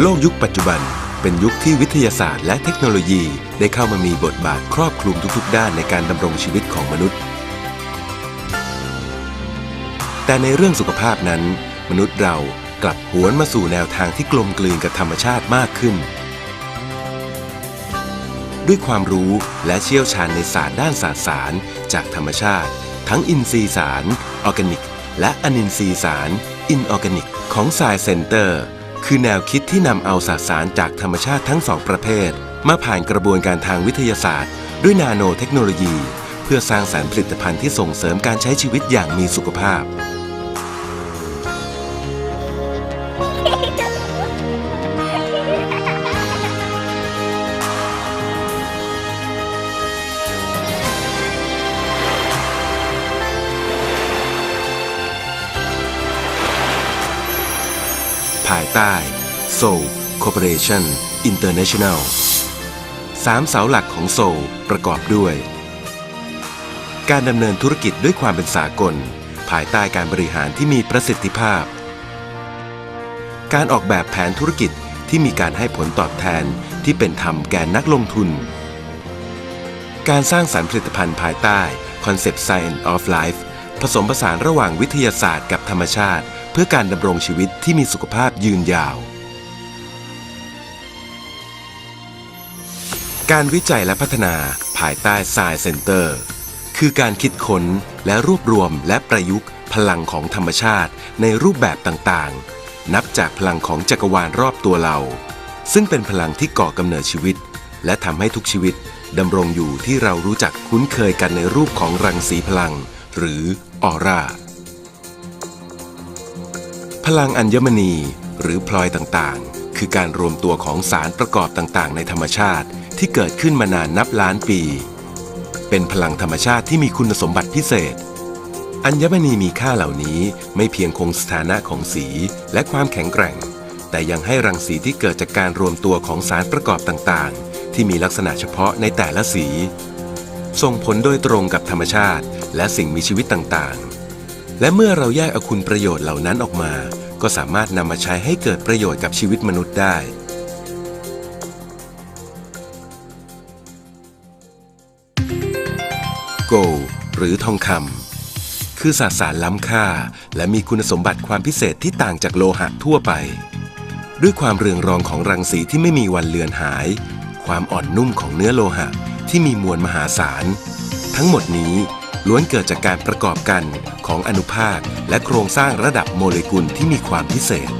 โลกยุคปัจจุบัน เป็นยุคที่วิทยาศาสตร์และเทคโนโลยีได้เข้ามามีบทบาทครอบคลุมทุกๆ ด้านในการดำรงชีวิตของมนุษย์ แต่ในเรื่องสุขภาพนั้น มนุษย์เรากลับหวนมาสู่แนวทางที่กลมกลืนกับธรรมชาติมากขึ้น ด้วยความรู้และเชี่ยวชาญในศาสตร์ด้านสสาร จากธรรมชาติ ทั้งอินทรีย์สาร ออร์แกนิก และอนินทรีย์สาร อินออร์แกนิก ของสายเซ็นเตอร์ คือแนวคิดที่นำเอาสสารจากธรรมชาติทั้งสองประเภท มาผ่านกระบวนการทางวิทยาศาสตร์ ด้วยนาโนเทคโนโลยี เพื่อสร้างสารผลิตภัณฑ์ที่ส่งเสริมการใช้ชีวิตอย่างมีสุขภาพ ภายใต้ Soul Corporation International สามเสาหลักของโซลประกอบด้วย การดำเนินธุรกิจด้วยความเป็นสากล ภายใต้การบริหารที่มีประสิทธิภาพ การออกแบบแผนธุรกิจที่มีการให้ผลตอบแทนที่เป็นธรรมแก่นักลงทุน การสร้างสรรค์ผลิตภัณฑ์ภายใต้ Concept Science of Life ผสมผสานระหว่างวิทยาศาสตร์กับธรรมชาติ เพื่อการดำรงชีวิตที่มีสุขภาพยืนยาว การวิจัยและพัฒนาภายใต้ Science Center คือการคิดค้นและรวบรวมและประยุกต์ พลังของธรรมชาติในรูปแบบต่างๆ นับจากพลังของจักรวาลรอบตัวเรา ซึ่งเป็นพลังที่ก่อกำเนิดชีวิต และทำให้ทุกชีวิตดำรงอยู่ที่เรารู้จักคุ้นเคยกันในรูปของรังสีพลัง หรือออร่า พลังอัญมณีหรือพลอยต่างๆ คือการรวมตัวของสารประกอบต่างๆ ในธรรมชาติที่เกิดขึ้นมานานนับล้านปี เป็นพลังธรรมชาติที่มีคุณสมบัติพิเศษ อัญมณีมีค่าเหล่านี้ไม่เพียงคงสถานะของสีและความแข็งแกร่ง แต่ยังให้รังสีที่เกิดจากการรวมตัวของสารประกอบต่างๆ ที่มีลักษณะเฉพาะในแต่ละสี ส่งผลโดยตรงกับธรรมชาติ และสิ่งมีชีวิตต่างๆ และเมื่อเราแยกเอาคุณประโยชน์เหล่านั้นออกมา ก็สามารถนำมาใช้ให้เกิดประโยชน์กับชีวิตมนุษย์ได้โกลหรือทองคำคือสสารล้ำค่า และมีคุณสมบัติความพิเศษที่ต่างจากโลหะทั่วไป ด้วยความเรืองรองของรังสีที่ไม่มีวันเลือนหาย ความอ่อนนุ่มของเนื้อโลหะที่มีมวลมหาศาล ทั้งหมดนี้ ล้วนเกิดจากการประกอบกันของอนุภาคและโครงสร้างระดับโมเลกุลที่มีความพิเศษ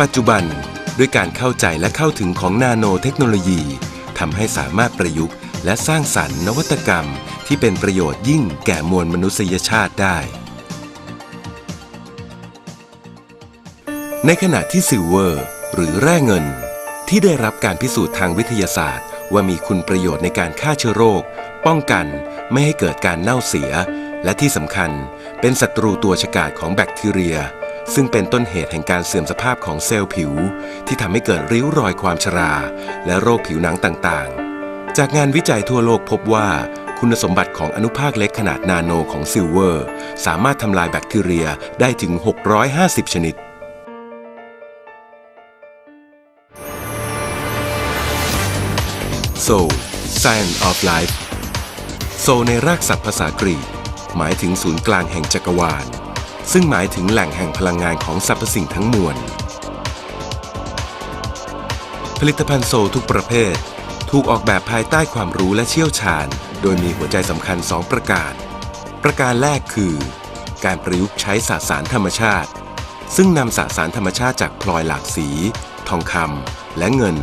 ปัจจุบันด้วยการเข้าใจและเข้าถึงของนาโนเทคโนโลยีทำให้สามารถประยุกต์ และสร้างสรรค์นวัตกรรมที่เป็นประโยชน์ยิ่งแก่มวลมนุษยชาติได้ ในขณะที่ซิลเวอร์ หรือแร่เงิน ที่ได้รับการพิสูจน์ทางวิทยาศาสตร์ ว่ามีคุณประโยชน์ในการฆ่าเชื้อโรค ป้องกันไม่ให้เกิดการเน่าเสีย และที่สำคัญเป็นศัตรูตัวฉกาจของแบคทีเรีย ซึ่งเป็นต้นเหตุแห่งการเสื่อมสภาพของเซลล์ผิว ที่ทำให้เกิดริ้วรอยความชรา และโรคผิวหนังต่างๆ จากงานวิจัยทั่วโลกพบว่าคุณสมบัติของอนุภาคเล็กขนาดนาโนของซิลเวอร์ สามารถทำลายแบคทีเรียได้ถึง 650 ชนิด so Science of Life โซในรากศัพท์ภาษากรีก หมายถึงศูนย์กลางแห่งจักรวาล ซึ่งหมายถึงแหล่งแห่งพลังงานของสรรพสิ่งทั้งมวล ผลิตภัณฑ์โซทุกประเภท ถูกออกแบบภายใต้ความรู้และเชี่ยวชาญ โดยมีหัวใจสำคัญ 2 ประการ ประการแรกคือ การประยุกต์ใช้สสารธรรมชาติ ซึ่งนำสสารธรรมชาติจากพลอยหลากสี ทองคำและเงิน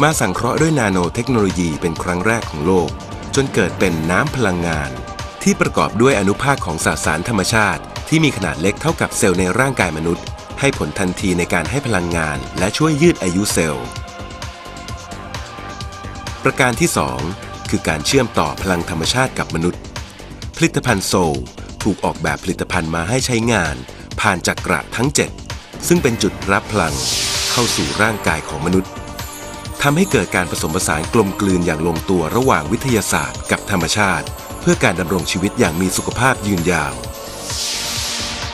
มาสังเคราะห์ด้วยนาโนเทคโนโลยีเป็นครั้งแรกของโลก จนเกิดเป็นน้ำพลังงาน ที่ประกอบด้วยอนุภาคของสสารธรรมชาติ ที่มีขนาดเล็กเท่ากับเซลล์ในร่างกายมนุษย์ ให้ผลทันทีในการให้พลังงาน และช่วยยืดอายุเซลล์ ประการที่ 2 คือการเชื่อมต่อพลังธรรมชาติกับมนุษย์ ผลิตภัณฑ์โซลถูกออกแบบผลิตภัณฑ์มาให้ใช้งาน ผ่านจักระทั้ง 7 ซึ่งเป็นจุดรับพลัง เข้าสู่ร่างกายของมนุษย์ ทำให้เกิดการผสมผสานกลมกลืนอย่างลงตัวระหว่างวิทยาศาสตร์กับธรรมชาติ เพื่อการดำรงชีวิตอย่างมีสุขภาพยืนยาว